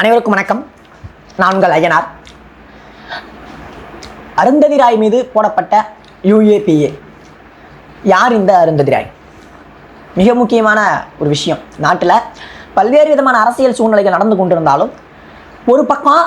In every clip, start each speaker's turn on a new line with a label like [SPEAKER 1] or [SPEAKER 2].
[SPEAKER 1] அனைவருக்கும் வணக்கம். நான் உங்கள் ஐயனார். அருந்ததி ராய் மீது போடப்பட்ட யூஏபிஏ. யார் இந்த அருந்ததி ராய் மிக முக்கியமான ஒரு விஷயம். நாட்டில் பல்வேறு விதமான அரசியல் சூழ்நிலைகள் நடந்து கொண்டிருந்தாலும் ஒரு பக்கம்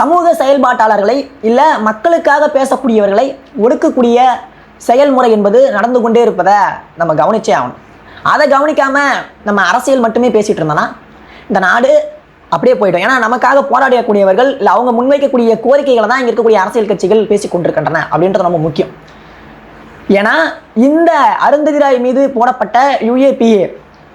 [SPEAKER 1] சமூக செயல்பாட்டாளர்களை இல்லை மக்களுக்காக பேசக்கூடியவர்களை ஒடுக்கக்கூடிய செயல்முறை என்பது நடந்து கொண்டே இருப்பதை நம்ம கவனிச்சே ஆகணும். அதை கவனிக்காமல் நம்ம அரசியல் மட்டுமே பேசிகிட்டு இருந்தோன்னா இந்த நாடு அப்படியே போயிடும். ஏன்னா நமக்காக போராடக்கூடியவர்கள் இல்லை அவங்க முன்வைக்கக்கூடிய கோரிக்கைகளை தான் இங்கே இருக்கக்கூடிய அரசியல் கட்சிகள் பேசி கொண்டிருக்கின்றன அப்படின்றது ரொம்ப முக்கியம். ஏன்னா இந்த அருந்ததிராய் மீது போடப்பட்ட யுஏபிஏ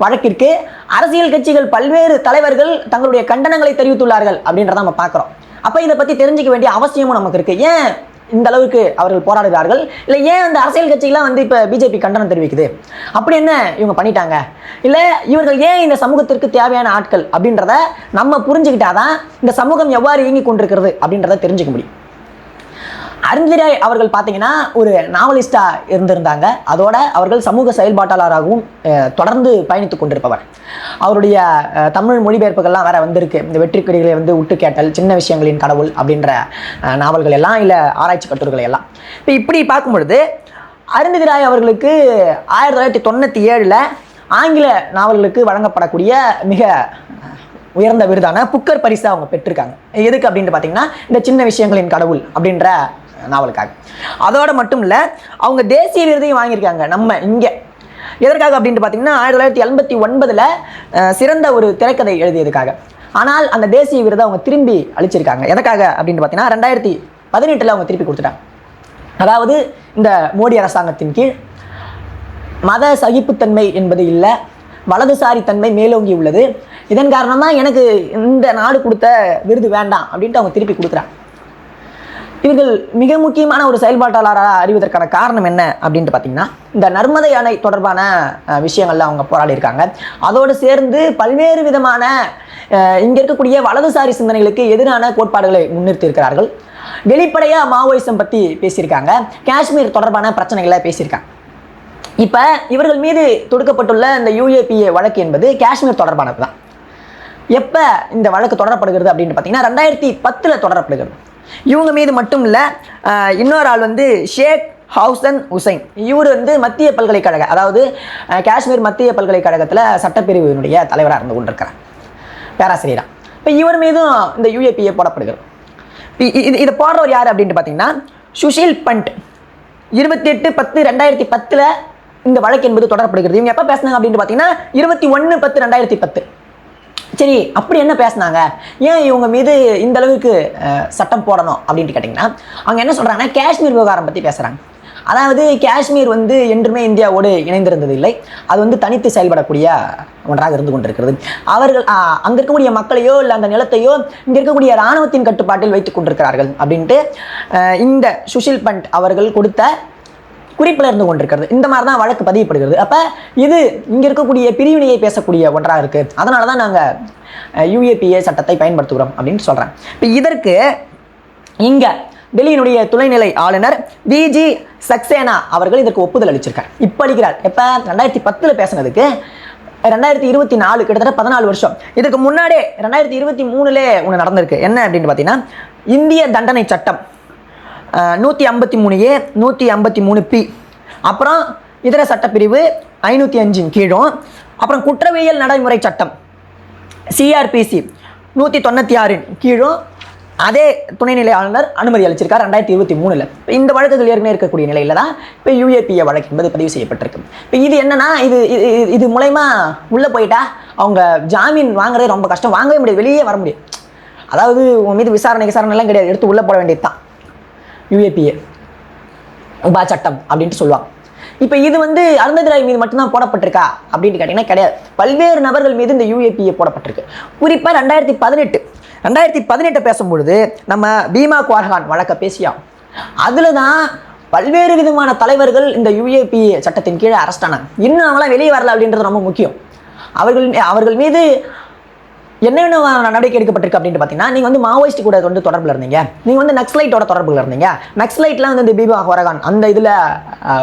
[SPEAKER 1] வழக்கிற்கு அரசியல் கட்சிகள் பல்வேறு தலைவர்கள் தங்களுடைய கண்டனங்களை தெரிவித்துள்ளார்கள் அப்படின்றத நம்ம பார்க்குறோம். அப்போ இதை பற்றி தெரிஞ்சுக்க வேண்டிய அவசியமும் நமக்கு இருக்குது ஏன் இந்த அளவுக்கு அவர்கள் போராடுகிறார்கள். இல்லை ஏன் அந்த அரசியல் கட்சிகள்லாம் வந்து இப்போ பிஜேபி கண்டனம் தெரிவிக்குது? அப்படி என்ன இவங்க பண்ணிட்டாங்க? இல்லை இவர்கள் ஏன் இந்த சமூகத்திற்கு தேவையான ஆட்கள் அப்படின்றத நம்ம புரிஞ்சுக்கிட்டாதான் இந்த சமூகம் எவ்வாறு இயங்கி கொண்டிருக்கிறது அப்படின்றத தெரிஞ்சுக்க முடியும். அருந்திராய் அவர்கள் பார்த்தீங்கன்னா ஒரு நாவலிஸ்டாக இருந்திருந்தாங்க. அதோட அவர்கள் சமூக செயல்பாட்டாளராகவும் தொடர்ந்து பயணித்து கொண்டிருப்பவர். அவருடைய தமிழ் மொழிபெயர்ப்புகள்லாம் வேற வந்திருக்கு. இந்த வெற்றிக்கடிகளை வந்து விட்டு கேட்டல் சின்ன விஷயங்களின் கடவுள் அப்படின்ற நாவல்கள் எல்லாம் இல்லை ஆராய்ச்சி கட்டுரைகள் எல்லாம். இப்போ இப்படி பார்க்கும் பொழுது அருந்திராய் அவர்களுக்கு ஆயிரத்தி தொள்ளாயிரத்தி தொண்ணூற்றி ஏழில் ஆங்கில நாவல்களுக்கு வழங்கப்படக்கூடிய மிக உயர்ந்த விருதான புக்கர் பரிசு அவங்க பெற்றிருக்காங்க. எதுக்கு அப்படின்ட்டு பார்த்தீங்கன்னா இந்த சின்ன விஷயங்களின் கடவுள் அப்படின்ற நாவலுக்காக. அதோட மட்டும் இல்லை அவங்க தேசிய விருதையும் வாங்கியிருக்காங்க. நம்ம இங்கே. எதற்காக அப்படின்ட்டு பார்த்தீங்கன்னா ஆயிரத்தி தொள்ளாயிரத்தி எண்பத்தி ஒன்பதில் சிறந்த ஒரு திரைக்கதை எழுதியதுக்காக. ஆனால் அந்த தேசிய விருதை அவங்க திரும்பி அழிச்சிருக்காங்க எதற்காக அப்படின்னு பார்த்தீங்கன்னா ரெண்டாயிரத்தி பதினெட்டில் அவங்க திருப்பி கொடுத்துட்டாங்க. அதாவது இந்த மோடி அரசாங்கத்தின் கீழ் மத சகிப்புத்தன்மை என்பது இல்லை வலதுசாரி தன்மை மேலோங்கி உள்ளது. இதன் காரணமாக எனக்கு இந்த நாடு கொடுத்த விருது வேண்டாம் அப்படின்ட்டு அவங்க திருப்பி கொடுக்குறாங்க. இவர்கள் மிக முக்கியமான ஒரு செயல்பாட்டாளராக அறிவதற்கான காரணம் என்ன அப்படின்ட்டு பார்த்தீங்கன்னா இந்த நர்மதை அணை தொடர்பான விஷயங்கள்ல அவங்க போராடி இருக்காங்க. அதோடு சேர்ந்து பல்வேறு விதமான இங்கே இருக்கக்கூடிய வலதுசாரி சிந்தனைகளுக்கு எதிரான கோட்பாடுகளை முன்னிறுத்தியிருக்கிறார்கள் வெளிப்படையாக மாவோயிசம் பற்றி பேசியிருக்காங்க. காஷ்மீர் தொடர்பான பிரச்சனைகளை பேசியிருக்காங்க. இப்போ இவர்கள் மீது தொடுக்கப்பட்டுள்ள இந்த யூஏபிஏ வழக்கு என்பது காஷ்மீர் தொடர்பானது தான் எப்போ இந்த வழக்கு தொடரப்படுகிறது அப்படின்னு பார்த்தீங்கன்னா ரெண்டாயிரத்தி பத்தில் தொடரப்படுகிறது. இவங்க மீது மட்டும் இல்லை இன்னொரு ஆள் வந்து ஷேக் ஹவுசன் உசைன். இவர் வந்து மத்திய பல்கலைக்கழக அதாவது காஷ்மீர் மத்திய பல்கலைக்கழகத்தில் சட்டப்பிரிவினுடைய தலைவராக இருந்து கொண்டிருக்கிறார். பேராசிரியரா. இப்போ இவர் மீதும் இந்த யூஏபிஏ போடப்படுகிறது. இது இதை போடுறவர் யார் அப்படின்ட்டு பார்த்தீங்கன்னா சுஷில் பண்ட். இருபத்தி எட்டு பத்து ரெண்டாயிரத்தி பத்தில் இந்த வழக்கு என்பது தொடரப்படுகிறது. இவங்க எப்போ பேசுனாங்க அப்படின்ட்டு பார்த்தீங்கன்னா இருபத்தி ஒன்று பத்து ரெண்டாயிரத்தி பத்து. சரி அப்படி என்ன பேசினாங்க? ஏன் இவங்க மீது இந்த அளவுக்கு சட்டம் போடணும் அப்படின்ட்டு கேட்டிங்கன்னா அவங்க என்ன சொல்கிறாங்கன்னா காஷ்மீர் விவகாரம் பற்றி பேசுகிறாங்க அதாவது காஷ்மீர் வந்து என்றுமே இந்தியாவோடு இணைந்திருந்தது இல்லை அது வந்து தனித்து செயல்படக்கூடிய ஒன்றாக இருந்து கொண்டிருக்கிறது. அவர்கள் அங்கே இருக்கக்கூடிய மக்களையோ இல்லை அந்த நிலத்தையோ இங்கே இருக்கக்கூடிய இராணுவத்தின் கட்டுப்பாட்டில் வைத்துக் கொண்டிருக்கிறார்கள் அப்படின்ட்டு இந்த சுஷில் பண்ட் அவர்கள் கொடுத்த குறிப்பில் இருந்து கொண்டிருக்கிறது. இந்த மாதிரி தான் வழக்கு பதியப்படுகிறது. அப்போ இது இங்கே இருக்கக்கூடிய பிரிவினையை பேசக்கூடிய ஒன்றாக இருக்குது அதனால தான் நாங்கள் யூஏபிஏ சட்டத்தை பயன்படுத்துகிறோம் அப்படின்னு சொல்கிறேன் இப்போ இதற்கு இங்கே டெல்லியினுடைய துணைநிலை ஆளுநர் விஜி சக்சேனா அவர்கள் இதற்கு ஒப்புதல் அளிச்சிருக்கார். இப்போ அளிக்கிறார். எப்போ ரெண்டாயிரத்தி பத்தில் பேசுனதுக்கு ரெண்டாயிரத்தி இருபத்தி நாலு கிட்டத்தட்ட பதினாலு வருஷம். இதுக்கு முன்னாடியே ரெண்டாயிரத்தி இருபத்தி மூணுலே ஒன்று நடந்திருக்கு. என்ன அப்படின்னு பார்த்தீங்கன்னா இந்திய தண்டனை சட்டம் நூற்றி ஐம்பத்தி மூணு ஏ நூற்றி ஐம்பத்தி மூணு பி. அப்புறம் இதர சட்டப்பிரிவு ஐநூற்றி அஞ்சின் கீழும். அப்புறம் குற்றவியல் நடைமுறை சட்டம் சிஆர்பிசி நூற்றி தொண்ணூற்றி ஆறின் கீழும். அதே துணைநிலை ஆளுநர் அனுமதி அளிச்சிருக்கார் ரெண்டாயிரத்தி இருபத்தி மூணில். இந்த வழக்குகள் ஏற்கனவே இருக்கக்கூடிய நிலையில தான் இப்போ யூஏபிஏ வழக்கு என்பது பதிவு செய்யப்பட்டிருக்கு. இப்போ இது என்னன்னா இது இது- இது- மூலயமா உள்ளே போயிட்டா அவங்க ஜாமீன் வாங்குறதே ரொம்ப கஷ்டம். வாங்கவே முடியாது வெளியே வர முடியும் அதாவது உன் மீது விசாரணை விசாரணை எல்லாம் கிடையாது. எடுத்து உள்ளே போட வேண்டியது தான் யூஏபிஏ உபா சட்டம் அப்படின்ட்டு சொல்லுவாங்க. இப்போ இது வந்து அருந்ததிராய் மீது மட்டும்தான் போடப்பட்டிருக்கா? அப்படின்னு கேட்டிங்கன்னா கிடையாது. பல்வேறு நபர்கள் மீது இந்த யூஏபிஏ போடப்பட்டிருக்கு. குறிப்பாக ரெண்டாயிரத்தி பதினெட்டு. ரெண்டாயிரத்தி பதினெட்டை பேசும்பொழுது நம்ம பீமா குவார்ஹான் வழக்க பேசியோம் அதில் தான் பல்வேறு விதமான தலைவர்கள் இந்த யூஏபிஏ சட்டத்தின் கீழே அரெஸ்ட் ஆனாங்க. இன்னும் அவங்களாம் வெளியே வரல அப்படின்றது ரொம்ப முக்கியம். அவர்கள் அவர்கள் மீது என்னென்ன நடவடிக்கை எடுக்கப்பட்டிருக்கு அப்படின்னு பார்த்தீங்கன்னா நீங்கள் வந்து மாவோயிஸ்ட் கூட வந்து தொடர்பில் இருந்தீங்க. நீங்கள் வந்து நக்ஸ்லைட்டோட தொடர்பில் இருந்தீங்க. நக்ஸ்லைட்லாம் வந்து இந்த பிபா ஹொரகான் அந்த இதில்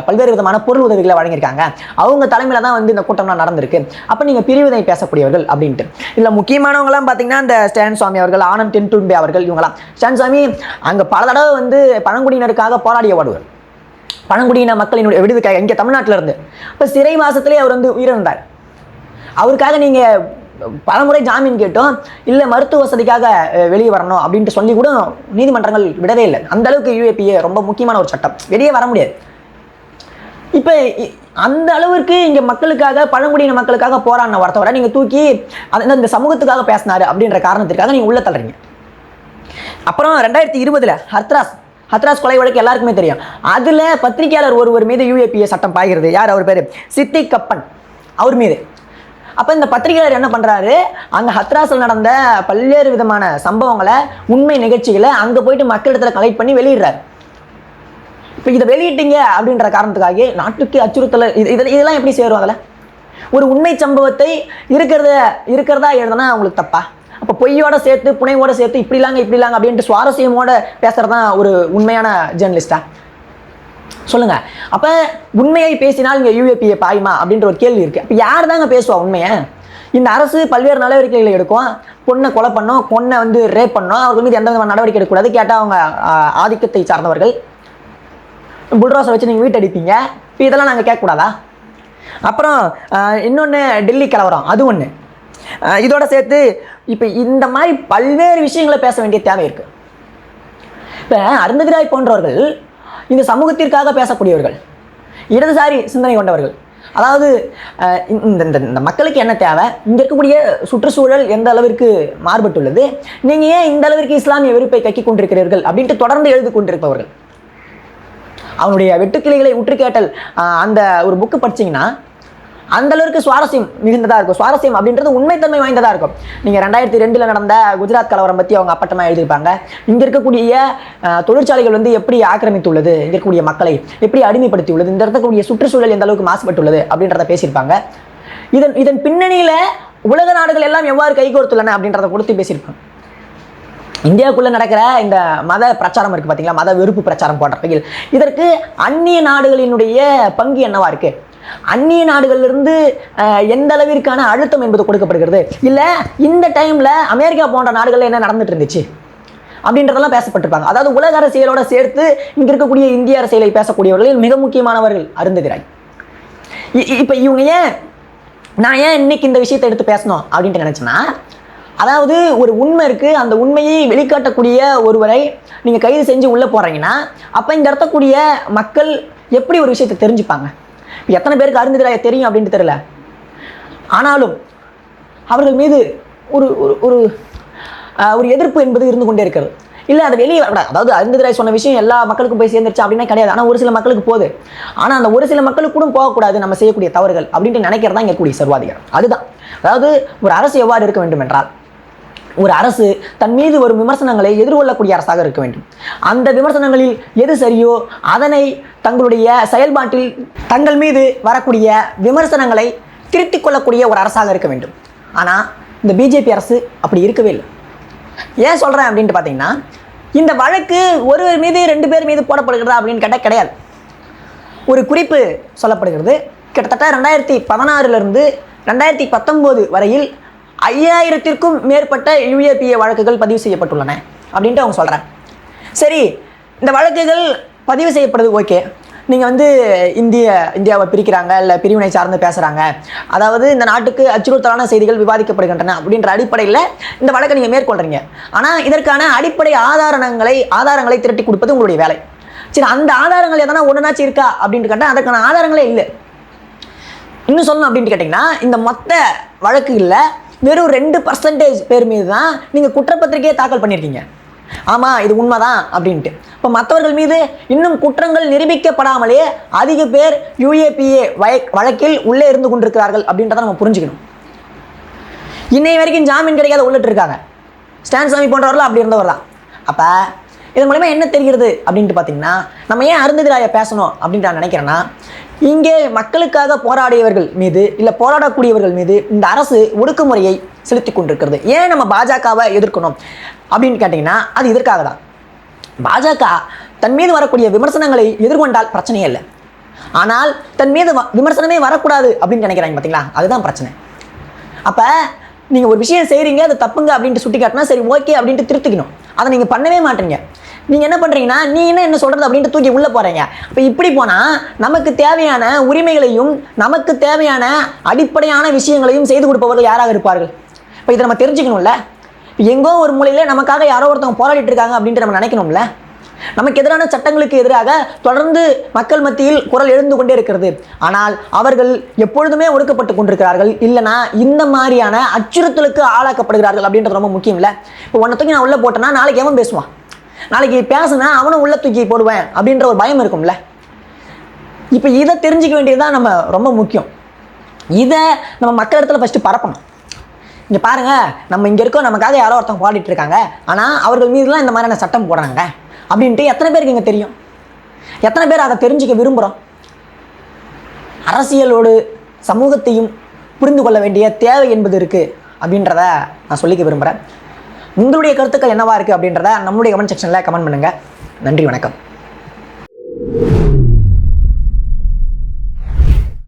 [SPEAKER 1] பல்வேறு விதமான பொருள் உதவிகளை வழங்கியிருக்காங்க. அவங்க தலைமையில் தான் வந்து இந்த கூட்டம்லாம் நடந்திருக்கு. அப்போ நீங்கள் பிரிவினை பேசக்கூடியவர்கள் அப்படின்ட்டு. இதில் முக்கியமானவங்களாம் பார்த்தீங்கன்னா இந்த ஸ்டான் சுவாமி அவர்கள் ஆனந்த் தென்தும்பே அவர்கள் இவங்களாம் ஸ்டான் சுவாமி அங்கே பல தடவை வந்து பழங்குடியினருக்காக போராடிய வாடுவார் பழங்குடியின மக்களினுடைய விடுதலுக்காக இங்கே தமிழ்நாட்டில் இருந்து. இப்போ சிறைவாசத்திலே அவர் வந்து உயிரிழந்தார். அவருக்காக நீங்கள் பலமுறை ஜாமீன் கேட்டோம். இல்லை மருத்துவ வசதிக்காக வெளியே வரணும் அப்படின்ட்டு சொல்லி கூட நீதிமன்றங்கள் விடவே இல்லை. அந்த அளவுக்கு யூஏபிஏ ரொம்ப முக்கியமான ஒரு சட்டம். வெளியே வர முடியாது. இப்போ அந்த அளவிற்கு இங்கே மக்களுக்காக பழங்குடியின மக்களுக்காக போராடின ஒருத்தவரை நீங்கள் தூக்கி அந்த இந்த சமூகத்துக்காக பேசினாரு அப்படின்ற காரணத்திற்காக நீங்கள் உள்ள தள்ளுறீங்க. அப்புறம் ரெண்டாயிரத்தி இருபதில் ஹர்த்ராஸ் ஹத்ராஸ் கொலை வழக்கு எல்லாருக்குமே தெரியும். அதில் பத்திரிகையாளர் ஒருவர் மீது யூஏபிஏ சட்டம் பாய்கிறது. யார்? அவர் பேர் சித்தி கப்பன். அவர் மீது. அப்போ இந்த பத்திரிகையாளர் என்ன பண்ணுறாரு அங்கே ஹத்ராஸில் நடந்த பல்வேறு விதமான சம்பவங்களை உண்மை நிகழ்ச்சிகளை அங்கே போயிட்டு மக்களிடத்தில் கலெக்ட் பண்ணி வெளியிடுறாரு. இப்போ இதை வெளியிட்டீங்க அப்படின்ற காரணத்துக்காக நாட்டுக்கு அச்சுறுத்தல் இது இதில் இதெல்லாம் எப்படி சேரும் அதில் ஒரு உண்மை சம்பவத்தை இருக்கிறத இருக்கிறதா எழுதுனா அவங்களுக்கு தப்பா? அப்போ பொய்யோட சேர்த்து புனைவோட சேர்த்து இப்படிலாங்க இப்படிலாங்க அப்படின்ட்டு சுவாரஸ்யமோட பேசுறது தான் ஒரு உண்மையான ஜேர்னலிஸ்டா சொல்லுங்கள் அப்போ உண்மையை பேசினால் இங்கே யூஏபிஏ பாயுமா அப்படின்ற ஒரு கேள்வி இருக்குது அப்போ யார் தாங்க பேசுவா உண்மையை? இந்த அரசு பல்வேறு நடவடிக்கைகளை எடுக்கும். பொண்ணை கொலை பண்ணோம் பொண்ணை வந்து ரேப் பண்ணோம். அவர்கள் மீது எந்த விதமான நடவடிக்கை எடுக்கக்கூடாது. கேட்டால் அவங்க ஆதிக்கத்தை சார்ந்தவர்கள். புல்ரோஸை வச்சு நீங்கள் வீட்டடிப்பீங்க இப்போ இதெல்லாம் நாங்கள் கேட்கக்கூடாதா? அப்புறம் இன்னொன்று டெல்லி கலவரம். அது ஒன்று இதோட சேர்த்து இப்போ இந்த மாதிரி பல்வேறு விஷயங்களை பேச வேண்டிய தேவை இருக்குது இப்போ அருந்ததிராய் போன்றவர்கள் இந்த சமூகத்திற்காக பேசக்கூடியவர்கள் இடதுசாரி சிந்தனை கொண்டவர்கள். அதாவது இந்த இந்த இந்த மக்களுக்கு என்ன தேவை? இங்கே இருக்கக்கூடிய சுற்றுச்சூழல் எந்த அளவிற்கு மாறுபட்டுள்ளது? நீங்கள் ஏன் இந்த அளவிற்கு இஸ்லாமிய வெறுப்பை கக்கி கொண்டிருக்கிறீர்கள் அப்படின்ட்டு தொடர்ந்து எழுதி கொண்டிருப்பவர்கள். அவனுடைய வெட்டுக்கிளைகளை உற்று கேட்டல் அந்த ஒரு புக்கு படிச்சீங்கன்னா அந்த அளவுக்கு சுவாரஸ்யம் மிகுந்ததாக இருக்கும். சுவாரஸ்யம் அப்படின்றது உண்மைத்தன்மை வாய்ந்ததாக இருக்கும். நீங்கள் ரெண்டாயிரத்தி ரெண்டில் நடந்த குஜராத் கலவரம் பற்றி அவங்க அப்பட்டமாக எழுதியிருப்பாங்க. இங்கே இருக்கக்கூடிய தொழிற்சாலைகள் வந்து எப்படி ஆக்கிரமித்துள்ளது? இங்கே இருக்கக்கூடிய மக்களை எப்படி அடிமைப்படுத்தி உள்ளது இந்த இருக்கக்கூடிய சுற்றுச்சூழல் எந்த அளவுக்கு மாசுபட்டுள்ளது? அப்படின்றத பேசியிருப்பாங்க. இதன் இதன் பின்னணியில் உலக நாடுகள் எல்லாம் எவ்வாறு கைகோர்த்துள்ளன அப்படின்றத கொடுத்து பேசியிருப்பாங்க. இந்தியாவுக்குள்ளே நடக்கிற இந்த மத பிரச்சாரம் இருக்குது பார்த்தீங்களா மத வெறுப்பு பிரச்சாரம் போன்ற வகையில். இதற்கு அந்நிய நாடுகளினுடைய பங்கு என்னவா இருக்குது அந்நிய நாடுகளிலிருந்து எந்த அளவிற்கான அழுத்தம் என்பது கொடுக்கப்படுகிறது? இல்லை இந்த டைமில் அமெரிக்கா போன்ற நாடுகளில் என்ன நடந்துட்டு இருந்துச்சு? அப்படின்றதெல்லாம் பேசப்பட்டிருப்பாங்க. அதாவது உலக அரசியலோட சேர்த்து இங்கே இருக்கக்கூடிய இந்திய அரசியலை பேசக்கூடியவர்களில் மிக முக்கியமானவர்கள் அருந்துகிறாய். இ- இவங்க ஏன் நான் ஏன் இன்னைக்கு இந்த விஷயத்தை எடுத்து பேசணும் அப்படின்ட்டு நினச்சேன்னா அதாவது ஒரு உண்மை இருக்குது அந்த உண்மையை வெளிக்காட்டக்கூடிய ஒருவரை நீங்கள் கைது செஞ்சு உள்ளே போகிறீங்கன்னா அப்போ இங்கே இருக்கக்கூடிய மக்கள் எப்படி ஒரு விஷயத்தை தெரிஞ்சுப்பாங்க? எத்தனை பேருக்கு அருந்துகிறாய தெரியும் அப்படின்ட்டு தெரியல. ஆனாலும் அவர்கள் மீது ஒரு ஒரு ஒரு ஒரு எதிர்ப்பு என்பது இருந்து கொண்டே இருக்கிறது. இல்லை அது வெளியே அதாவது அருந்ததிராய் சொன்ன விஷயம் எல்லா மக்களுக்கும் போய் சேர்ந்துருச்சு அப்படின்னா கிடையாது. ஆனால் ஒரு சில மக்களுக்கு போகுது. ஆனால் அந்த ஒரு சில மக்களுக்கு கூட போகக்கூடாது நம்ம செய்யக்கூடிய தவறுகள் அப்படின்ட்டு நினைக்கிறதா இங்கே கூடிய சர்வாதிகாரம். அதுதான். அதாவது ஒரு அரசு எவ்வாறு இருக்க வேண்டும் என்றால் ஒரு அரசு தன் மீது வரும் விமர்சனங்களை எதிர்கொள்ளக்கூடிய அரசாக இருக்க வேண்டும். அந்த விமர்சனங்களில் எது சரியோ அதனை தங்களுடைய செயல்பாட்டில் தங்கள் மீது வரக்கூடிய விமர்சனங்களை திருத்திக் கொள்ளக்கூடிய ஒரு அரசாக இருக்க வேண்டும். ஆனால் இந்த பிஜேபி அரசு அப்படி இருக்கவே இல்லை. ஏன் சொல்கிறேன் அப்படின்ட்டு பார்த்தீங்கன்னா இந்த வழக்கு ஒருவர் மீது ரெண்டு பேர் மீது போடப்படுகிறதா அப்படின்னு கேட்டால் கிடையாது. ஒரு குறிப்பு சொல்லப்படுகிறது. கிட்டத்தட்ட ரெண்டாயிரத்தி பதினாறுலேருந்து ரெண்டாயிரத்தி பத்தொம்போது வரையில் ஐயாயிரத்திற்கும் மேற்பட்ட யூஏபிஏ வழக்குகள் பதிவு செய்யப்பட்டுள்ளன அப்படின்ட்டு அவங்க சொல்கிறாங்க சரி இந்த வழக்குகள் பதிவு செய்யப்படுது ஓகே நீங்கள் வந்து இந்திய இந்தியாவை பிரிக்கிறாங்க இல்லை பிரிவினை சார்ந்து பேசுகிறாங்க அதாவது இந்த நாட்டுக்கு அச்சுறுத்தலான செய்திகள் விவாதிக்கப்படுகின்றன அப்படின்ற அடிப்படையில் இந்த வழக்கை நீங்கள் மேற்கொள்கிறீங்க ஆனால் இதற்கான அடிப்படை ஆதாரங்களை ஆதாரங்களை திரட்டி கொடுப்பது உங்களுடைய வேலை. சரி அந்த ஆதாரங்கள் எதனா ஒன்றுனாச்சும் இருக்கா அப்படின்ட்டு கேட்டால் அதற்கான ஆதாரங்களே இல்லை. இன்னும் சொல்லணும் அப்படின்ட்டு கேட்டிங்கன்னா இந்த மொத்த வழக்குகளில் வெறும் ரெண்டு பர்சன்டேஜ் பேர் மீது தான் நீங்கள் குற்றப்பத்திரிகையை தாக்கல் பண்ணியிருக்கீங்க. ஆமாம் இது உண்மைதான் அப்படின்ட்டு. இப்போ மற்றவர்கள் மீது இன்னும் குற்றங்கள் நிரூபிக்கப்படாமலே அதிக பேர் யூஏபிஏ வழக்கில் உள்ளே இருந்து கொண்டிருக்கிறார்கள் அப்படின்றத நம்ம புரிஞ்சுக்கணும். இன்னைய வரைக்கும் ஜாமீன் கிடைக்காத உள்ளிட்டு இருக்காங்க. ஸ்டான் சாமி போன்றவர்கள் அப்படி இருந்தவர் தான். அப்போ இதன் மூலயமா என்ன தெரிகிறது அப்படின்ட்டு பார்த்தீங்கன்னா நம்ம ஏன் அருந்ததிராய பேசணும் அப்படின்ட்டு நான் நினைக்கிறேன்னா இங்கே மக்களுக்காக போராடியவர்கள் மீது இல்லை போராடக்கூடியவர்கள் மீது இந்த அரசு ஒடுக்குமுறையை செலுத்தி கொண்டிருக்கிறது. ஏன் நம்ம பாஜகவை எதிர்க்கணும்? அப்படின்னு கேட்டிங்கன்னா அது இதற்காக தான். பாஜக தன் மீது வரக்கூடிய விமர்சனங்களை எதிர்கொண்டால் பிரச்சனையே இல்லை. ஆனால் தன் மீது வ- விமர்சனமே வரக்கூடாது அப்படின்னு நினைக்கிறாங்க பார்த்தீங்களா அதுதான் பிரச்சனை. அப்போ நீங்கள் ஒரு விஷயம் செய்கிறீங்க அது தப்புங்க அப்படின்ட்டு சுட்டி காட்டினா சரி ஓகே அப்படின்ட்டு திருத்திக்கணும். அதை நீங்கள் பண்ணவே மாட்டீங்க. நீங்கள் என்ன பண்ணுறீங்கன்னா நீ என்ன என்ன சொல்கிறது அப்படின்ட்டு தூக்கி உள்ளே போகிறீங்க இப்போ இப்படி போனால் நமக்கு தேவையான உரிமைகளையும் நமக்கு தேவையான அடிப்படையான விஷயங்களையும் செய்து கொடுப்பவர்கள் யாராக இருப்பார்கள்? இப்போ இதை நம்ம தெரிஞ்சுக்கணும்ல. இப்போ எங்கோ ஒரு மூலையில் நமக்காக யாரோ ஒருத்தவங்க போராடிட்டு இருக்காங்க அப்படின்ட்டு நம்ம நினைக்கணும்ல. நமக்கு எதிரான சட்டங்களுக்கு எதிராக தொடர்ந்து மக்கள் மத்தியில் குரல் எழுந்து கொண்டே இருக்கிறது. ஆனால் அவர்கள் எப்பொழுதுமே ஒடுக்கப்பட்டு கொண்டிருக்கிறார்கள். இல்லைனா இந்த மாதிரியான அச்சுறுத்தலுக்கு ஆளாக்கப்படுகிறார்கள் அப்படின்றது ரொம்ப முக்கியம் இல்லை இப்போ உன்னை தூக்கி நான் உள்ளே போட்டேன்னா நாளைக்கு எவன் பேசுவான்? நாளைக்கு பேசுனா அவனும் உள்ள தூக்கி போடுவேன் அப்படின்ற ஒரு பயம் இருக்கும்ல. இப்போ இதை தெரிஞ்சுக்க வேண்டியது தான் நம்ம ரொம்ப முக்கியம். இதை நம்ம மக்கள் இடத்துல ஃபஸ்ட்டு பரப்பணும். இங்கே பாருங்க நம்ம இங்கே இருக்கோம் நமக்காக யாரோ ஒருத்தவங்க பாடிட்டு இருக்காங்க. ஆனால் அவர்கள் மீதுலாம் இந்த மாதிரியான சட்டம் போடுறாங்க. அப்படின்ட்டு எத்தனை பேருக்கு இங்கே தெரியும்? எத்தனை பேர் அதை தெரிஞ்சுக்க விரும்புகிறோம் அரசியலோடு சமூகத்தையும் புரிந்து கொள்ள வேண்டிய தேவை என்பது இருக்குது அப்படின்றத நான் சொல்லிக்க விரும்புகிறேன் உங்களுடைய கருத்துக்கள் என்னவா இருக்குது அப்படின்றத நம்மளுடைய கமெண்ட் செக்ஷனில் கமெண்ட் பண்ணுங்கள் நன்றி வணக்கம்.